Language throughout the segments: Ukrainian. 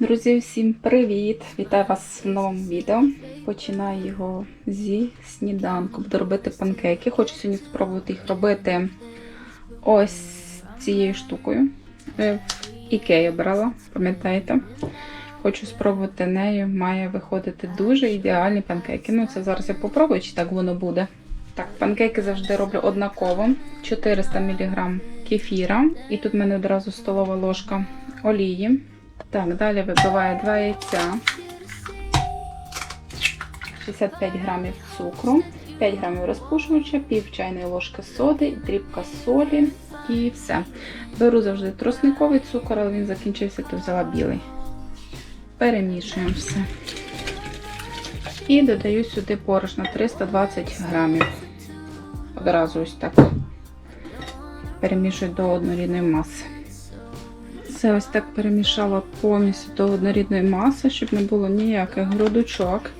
Друзі, всім привіт! Вітаю вас в новому відео. Починаю його зі сніданку. Буду робити панкейки. Хочу сьогодні спробувати їх робити ось цією штукою. Е, Ікею брала, пам'ятаєте? Хочу спробувати нею. Має виходити дуже ідеальні панкейки. Ну, це зараз я попробую, чи так воно буде. Так, панкейки завжди роблю однаково. 400 мг кефіра. І тут в мене одразу столова ложка олії. Так, далі вибиваю 2 яйця, 65 грамів цукру, 5 грамів розпушувача, пів чайної ложки соди, дрібка солі і все. Беру завжди тросниковий цукор, але він закінчився, то взяла білий. Перемішуємо все. І додаю сюди борошна 320 грамів. Одразу ось так. Перемішую до однорідної маси. Це ось так перемішала повністю до однорідної маси, щоб не було ніяких грудочок.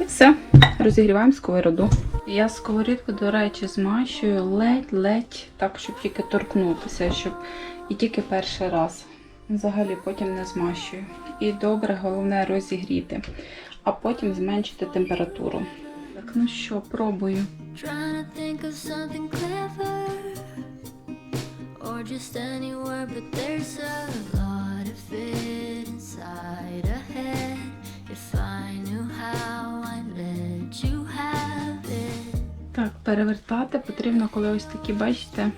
І все, розігріваємо сковороду. Я сковорідку, до речі, змащую ледь-ледь, так, щоб тільки торкнутися, щоб і тільки перший раз. Взагалі потім не змащую. І добре, головне розігріти, а потім зменшити температуру. Так, ну що, пробую. Or just any word, but there's a lot of it inside a head. If I knew how I'd let you have it. Так, перевертати потрібно, коли ось такі, бачите,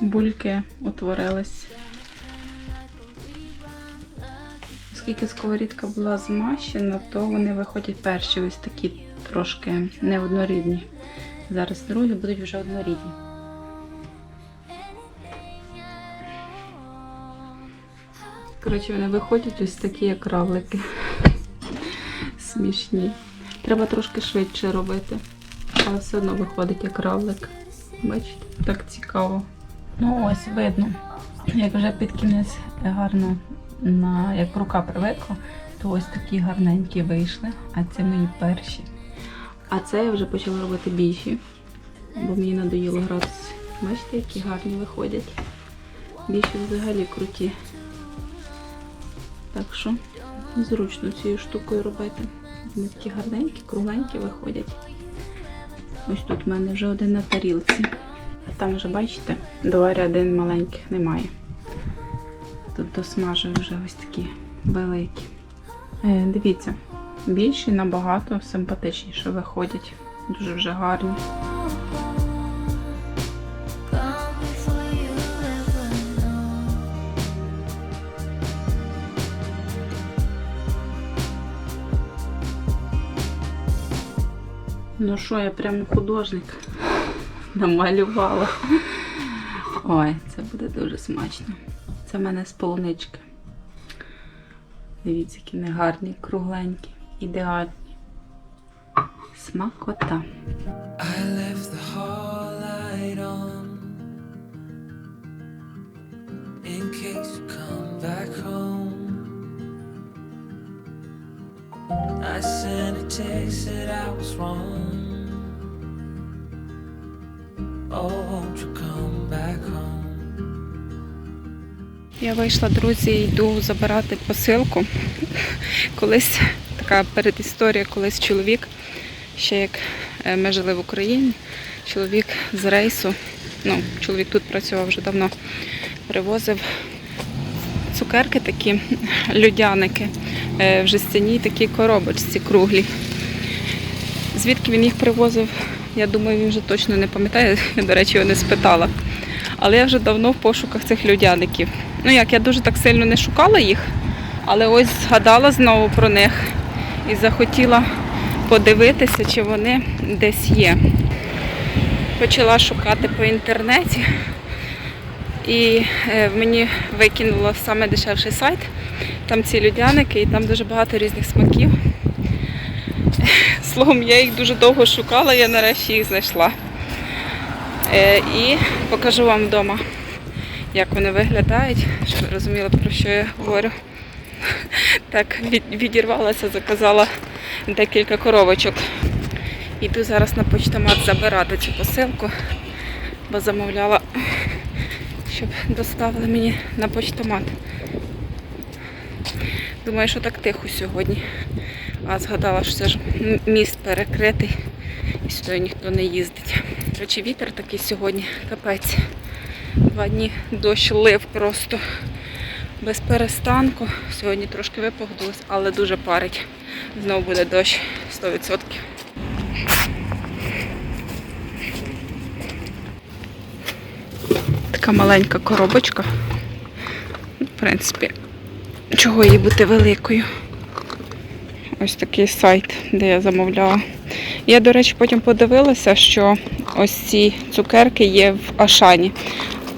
бульки утворились. Оскільки сковорідка була змащена, то вони виходять перші ось такі трошки неоднорідні. Зараз другі будуть вже однорідні. Коротше, вони виходять ось такі, як равлики. Смішні. Треба трошки швидше робити. Але все одно виходить як равлик. Бачите, так цікаво. Ну ось видно, як вже під кінець гарно на як рука привикла, то ось такі гарненькі вийшли. А це мої перші. А це я вже почала робити більші, бо мені надоїло гратися. Бачите, які гарні виходять. Більші взагалі круті. Так що зручно цією штукою робити. Вони такі гарненькі, кругленькі виходять. Ось тут в мене вже один на тарілці. А там вже, бачите, два ряди маленьких немає. Тут досмажую вже ось такі великі. Е, дивіться, більші набагато симпатичніше виходять. Дуже вже гарні. Ну що, я прямо художник намалювала. Ой, це буде дуже смачно. Це в мене з. Дивіться, які негарні, кругленькі, ідеальні. Смакота. I left the hall I sent a text that I was wrong. Oh, won't you come back home? Я вийшла, друзі, йду забирати посилку. Колись така передісторія, колись чоловік, ще як е, ми жили в Україні, чоловік з рейсу, ну, чоловік тут працював вже давно, привозив цукерки такі, людяники е, в жестяній такій коробочці круглій. Звідки він їх привозив, я думаю, він вже точно не пам'ятає, я, до речі, його не спитала. Але я вже давно в пошуках цих людяників. Ну як, я дуже так сильно не шукала їх, але ось згадала знову про них і захотіла подивитися, чи вони десь є. Почала шукати по інтернеті і е, мені викинуло саме дешевший сайт. Там ці людяники і там дуже багато різних смаків. Словом, я їх дуже довго шукала, я нарешті їх знайшла. Е, І покажу вам вдома, як вони виглядають, щоб ви розуміли, про що я говорю. Так, відірвалася, заказала декілька коробочок. Іду зараз на почтомат забирати цю посилку, бо замовляла, щоб доставили мені на почтомат. Думаю, що так тихо сьогодні. А згадала, що це ж міст перекритий і сюди ніхто не їздить. Коротше, вітер такий сьогодні, капець. Два дні дощ лив просто без перестанку. Сьогодні трошки випогодилось, але дуже парить. Знову буде дощ 100%. Така маленька коробочка. В принципі, чого їй бути великою. Ось такий сайт, де я замовляла. Я, до речі, потім подивилася, що ось ці цукерки є в Ашані.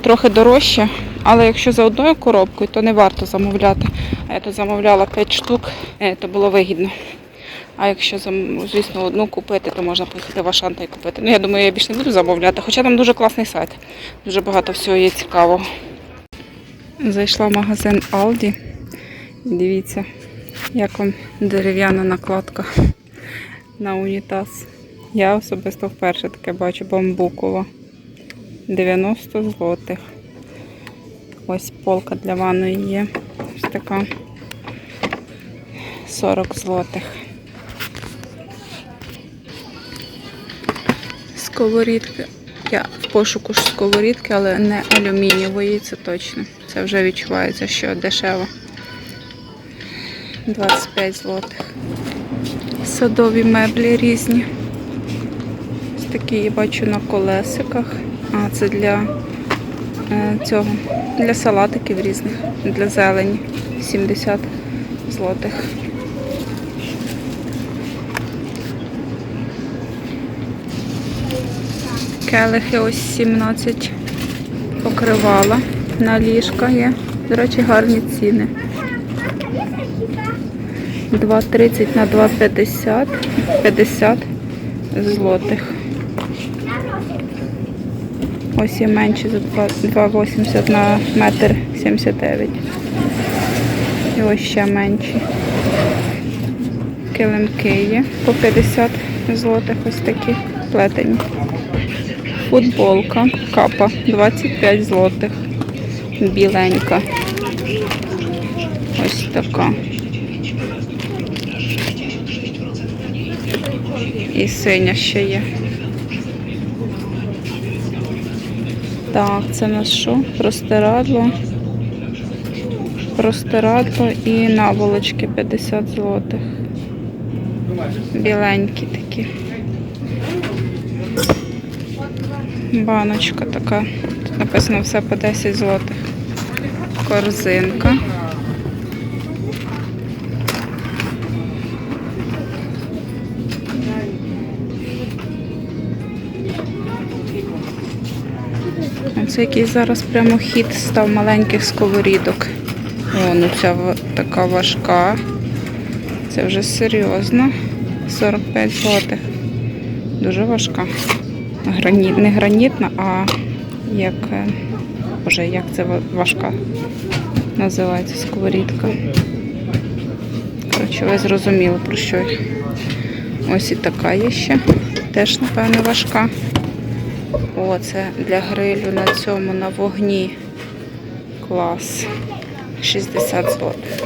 Трохи дорожче, але якщо за одною коробкою, то не варто замовляти. А я тут замовляла 5 штук, е, то було вигідно. А якщо, звісно, одну купити, то можна поїхати в Ашан та й купити. Ну, я думаю, я більше не буду замовляти, хоча там дуже класний сайт. Дуже багато всього є цікавого. Зайшла в магазин Aldi. Дивіться, як вам дерев'яна накладка на унітаз. Я особисто вперше таке бачу бамбукова. 90 злотих. Ось полка для ванної є. Ось така 40 злотих. Сковорідки. Я в пошуку сковорідки, але не алюмінієвої, це точно. Це вже відчувається, що дешево. 25 злотих. Садові меблі різні. Ось такі я бачу на колесиках. А, це для е, цього, для салатиків різних, для зелені. 70 злотих. Келихи ось 17 покривала. На ліжка є. До речі, гарні ціни. 2,30 на 2,50. 50 злотих. Ось є менші за 2,80 на метр 79. І ось ще менші. Килимки є по 50 злотих, ось такі плетені. Футболка, капа 25 злотих. Біленька. Ось така. І синя ще є. Так, це на що? Простирадло. Простирадло і наволочки 50 злотих. Біленькі такі. Баночка така. Тут написано все по 10 злотих. Корзинка. Це якийсь зараз прямо хід став маленьких сковорідок. О, ну ця така важка. Це вже серйозно. 45 злотих. Дуже важка. Граніт, не гранітна, а як. е, Боже, як це важка називається сковорідка. Коротше, ви зрозуміли про що. Ось і така є ще. Теж, напевно, важка. О, це для грилю на цьому, на вогні. Клас. 60 злотих.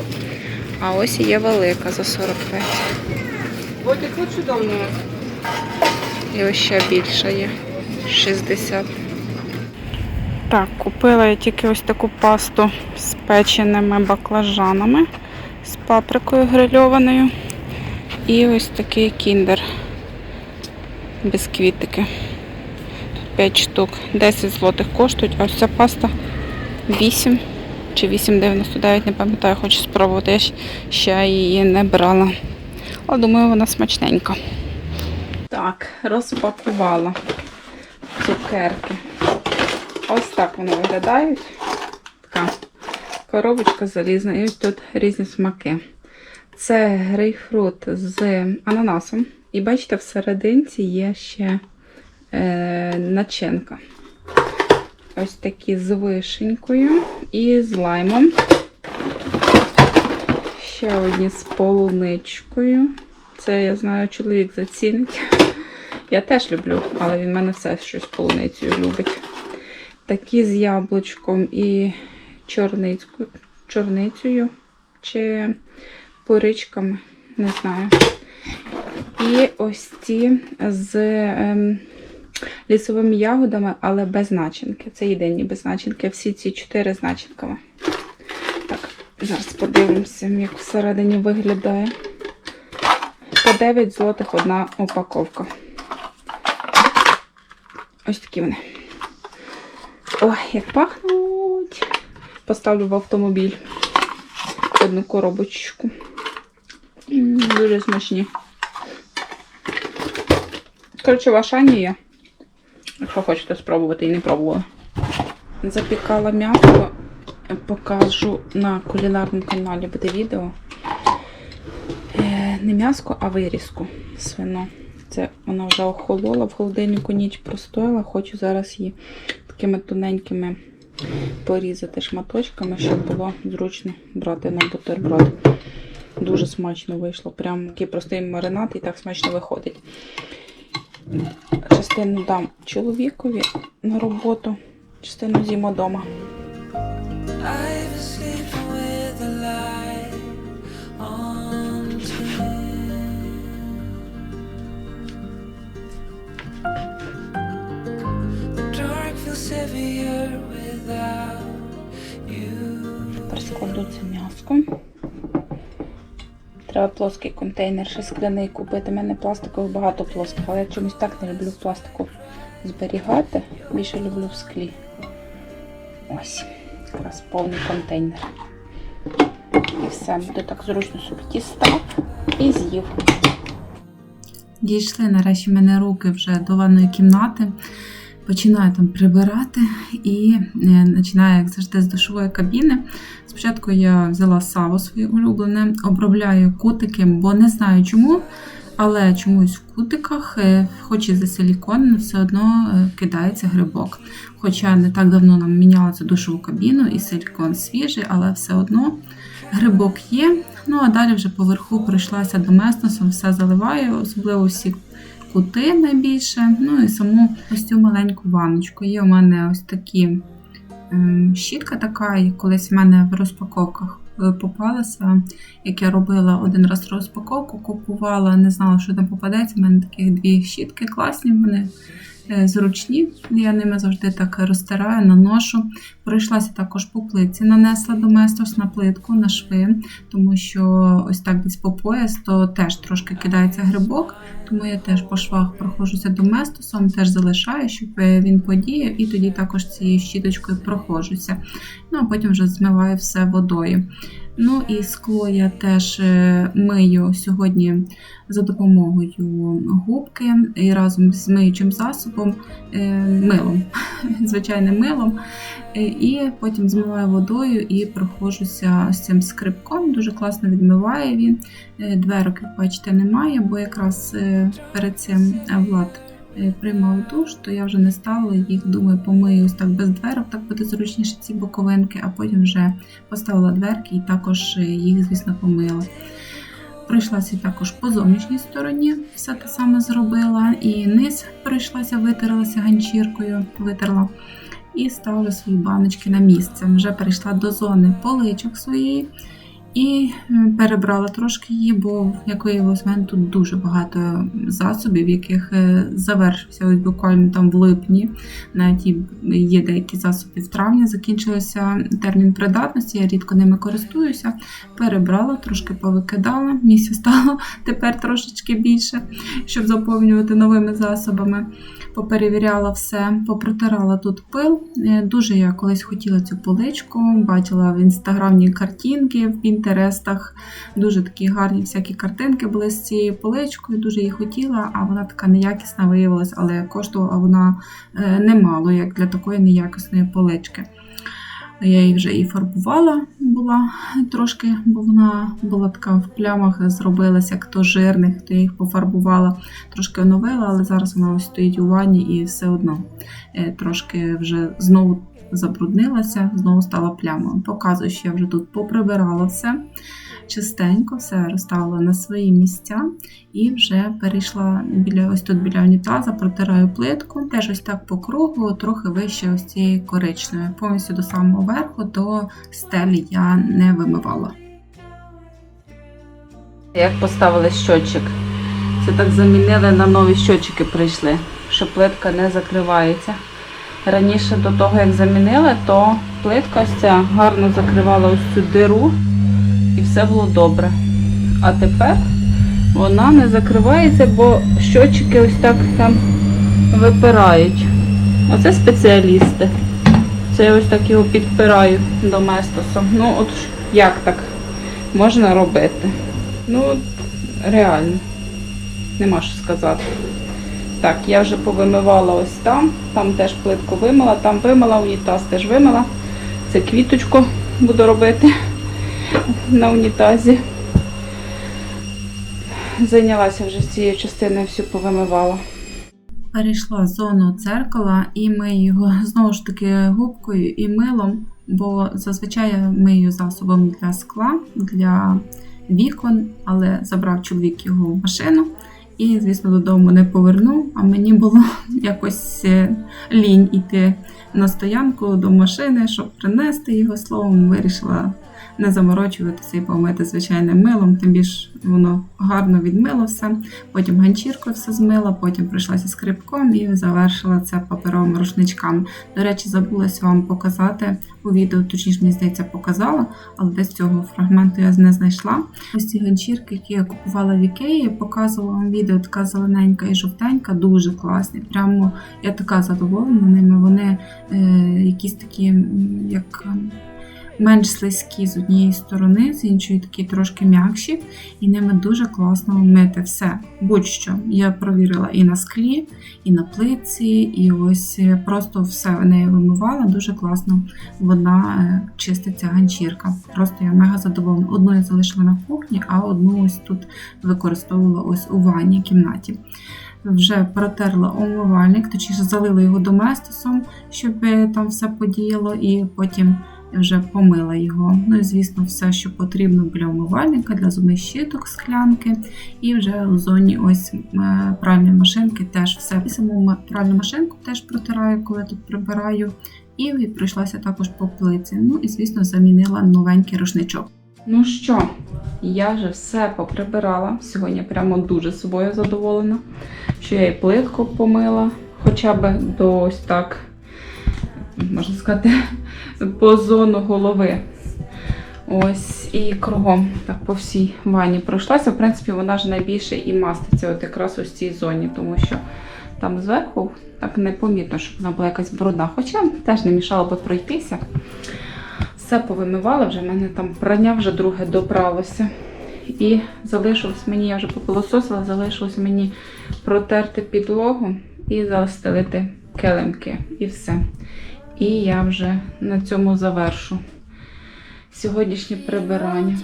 А ось і є велика за 45. Водик лучше давно. І ось ще більша є. 60. Так, купила я тільки ось таку пасту з печеними баклажанами, з паприкою грильованою. І ось такий кіндер. Бісквітики. Тут 5 штук. 10 злотих коштують, а ось ця паста 8 чи 8,99, не пам'ятаю, хочу спробувати. Я ще її не брала. Але думаю, вона смачненька. Так, розпакувала цукерки. Ось так вони виглядають. Така коробочка залізна. І ось тут різні смаки. Це грейпфрут з ананасом. І бачите, всерединці є ще е, начинка. Ось такі з вишенькою і з лаймом. Ще одні з полуничкою. Це, я знаю, чоловік зацінить. Я теж люблю, але він в мене все щось полуницею любить. Такі з яблучком і чорницею. чи поричками, не знаю. І ось ці з ем, лісовими ягодами, але без начинки. Це єдині без начинки. Всі ці чотири з начинками. Так, зараз подивимося, як всередині виглядає. По 9 злотих одна упаковка. Ось такі вони. Ой, як пахнуть. Поставлю в автомобіль одну коробочку. Дуже смачні. Коротше, в Ашані є. Якщо хочете спробувати і не пробували. Запікала м'ясо. Покажу на кулінарному каналі буде відео. Не м'яско, а вирізку свино. Це вона вже охолола, в холодильнику ніч простояла. Хочу зараз її такими тоненькими порізати шматочками, щоб було зручно брати на бутерброд. Дуже смачно вийшло. Прям такий простий маринад і так смачно виходить. Частину дам чоловікові на роботу, частину з'їмо вдома. Тепер складу це м'яско. Треба плоский контейнер, ще скляний купити. У мене пластикових багато плоских, але я чомусь так не люблю пластику зберігати. Більше люблю в склі. Ось, якраз повний контейнер. І все, буде так зручно собі дістав і з'їв. Дійшли нарешті в мене руки вже до ванної кімнати. Починаю там прибирати і е, починаю, як завжди, з душової кабіни. Спочатку я взяла саво своє улюблене, обробляю кутики, бо не знаю чому, але чомусь в кутиках, е, хоч і за силікон, все одно е, кидається грибок. Хоча не так давно нам міняли цю душову кабіну і силікон свіжий, але все одно грибок є. Ну а далі вже поверху прийшлася доместосом, все заливаю, особливо всі кути найбільше. Ну і саму ось цю маленьку ванночку. Є у мене ось такі ем, щітка така, колись в мене в розпаковках е, попалася. Як я робила один раз розпаковку, купувала, не знала, що там попадеться. У мене таких дві щітки класні, вони зручні. Я ними завжди так розтираю, наношу. Пройшлася також по плитці, нанесла доместос на плитку, на шви, тому що ось так десь по пояс, то теж трошки кидається грибок. Тому я теж по швах проходжуся доместосом, теж залишаю, щоб е, він подіяв, і тоді також цією щіточкою проходжуся. Ну а потім вже змиваю все водою. Ну і скло я теж е, мию сьогодні за допомогою губки і разом з миючим засобом, е, милом, звичайним милом. Е, І потім змиваю водою і проходжуся з цим скрипком. Дуже класно відмиває він. Дверок, як бачите, немає, бо якраз перед цим Влад приймав душ, то я вже не ставила їх, думаю, помию так без дверок, так буде зручніше ці боковинки, а потім вже поставила дверки і також е, їх, звісно, помила. Пройшлася також по зовнішній стороні, все те саме зробила. І низ пройшлася, витерлася ганчіркою, витерла і ставлю свої баночки на місце. Вже перейшла до зони поличок своєї і перебрала трошки її, бо як виявилось, в мене тут дуже багато засобів, яких е, завершився ось буквально там в липні. Навіть є деякі засоби в травні. Закінчився термін придатності, я рідко ними користуюся. Перебрала, трошки повикидала. Місця стало тепер трошечки більше, щоб заповнювати новими засобами поперевіряла все, попротирала тут пил. Е, Дуже я колись хотіла цю поличку, бачила в інстаграмні картинки, в пінтерестах. Дуже такі гарні всякі картинки були з цією поличкою, дуже її хотіла, а вона така неякісна виявилась, але коштувала вона е, немало, як для такої неякісної полички. Я її вже і фарбувала була трошки, бо вона була така в плямах, зробилася як то жирних, то я їх пофарбувала, трошки оновила, але зараз вона ось стоїть у ванні і все одно е, трошки вже знову забруднилася, знову стала плямою. Показую, що я вже тут поприбирала все чистенько, все розставила на свої місця і вже перейшла біля ось тут біля унітаза, протираю плитку. Теж ось так по кругу, трохи вище ось цієї коричневої. Повністю до самого верху, до стелі я не вимивала. Як поставили щотчик? Це так замінили на нові щотчики прийшли, що плитка не закривається. Раніше до того, як замінили, то плитка ось ця гарно закривала ось цю диру і все було добре. А тепер вона не закривається, бо щотчики ось так там випирають. Оце спеціалісти. Це я ось так його підпираю доместосом. Ну, от як так можна робити? Ну, реально. Нема що сказати. Так, я вже повимивала ось там, там теж плитку вимила, там вимила, унітаз теж вимила. Це квіточку буду робити на унітазі. Зайнялася вже з цією частиною, всю повимивала. Перейшла зону дзеркала і мию його знову ж таки губкою і милом, бо зазвичай я мию засобом для скла, для вікон, але забрав чоловік його машину і, звісно, додому не повернув. А мені було якось е, лінь іти на стоянку до машини, щоб принести його словом, вирішила не заморочуватися і помити звичайним милом, тим більше воно гарно відмило все. Потім ганчіркою все змила, потім прийшлася скрипком і завершила це паперовими рушничками. До речі, забулася вам показати у відео, точніше, мені здається, показала, але десь цього фрагменту я не знайшла. Ось ці ганчірки, які я купувала в Ікеї, показувала вам відео, така зелененька і жовтенька, дуже класні. Прямо я така задоволена ними. Вони е, якісь такі, як. Менш слизькі з однієї сторони, з іншої такі трошки м'якші, і ними дуже класно мити все. Будь-що. Я провірила і на склі, і на плитці, і ось е, просто все в неї вимивала. Дуже класно вона е, чиститься ганчірка. Просто я мега задоволена. Одну я залишила на кухні, а одну ось тут використовувала ось у ванній кімнаті. Вже протерла умивальник, точніше залила його доместосом, щоб е, там все подіяло, і потім вже помила його. Ну і звісно, все, що потрібно для умивальника, для зубних щиток, склянки. І вже у зоні ось е, пральної машинки теж все. І саму пральну машинку теж протираю, коли тут прибираю. І пройшлася також по плиці. Ну і звісно, замінила новенький рушничок. Ну що, я вже все поприбирала. Сьогодні прямо дуже собою задоволена, що я і плитку помила, хоча б до ось так, можна сказати, по зону голови. Ось і кругом так по всій ванні пройшлася. В принципі, вона ж найбільше і маститься от якраз в цій зоні, тому що там зверху так непомітно, щоб вона була якась брудна. Хоча теж не мішало би пройтися. Все повимивала, вже в мене там прання вже друге добралося. І залишилось мені, я вже попилососила, залишилось мені протерти підлогу і застелити килимки. І все. І я вже на цьому завершу сьогоднішнє прибирання.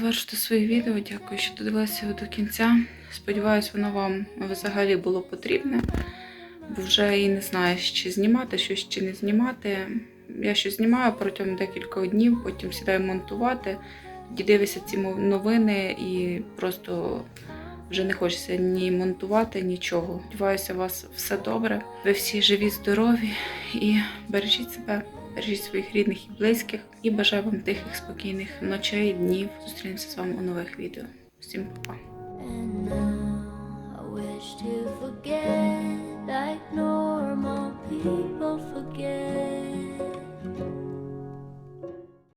Завершити своє відео. Дякую, що додивилися його до кінця. Сподіваюсь, воно вам взагалі було потрібне, бо вже і не знаєш, чи знімати щось, чи не знімати. Я щось знімаю протягом декількох днів, потім сідаю монтувати, тоді дивишся ці новини і просто вже не хочеться ні монтувати, нічого. Сподіваюся, у вас все добре. Ви всі живі, здорові і бережіть себе бережіть своїх рідних і близьких і бажаю вам тихих, спокійних ночей, днів. Зустрінемося з вами у нових відео. Всім па-па! like normal people forget.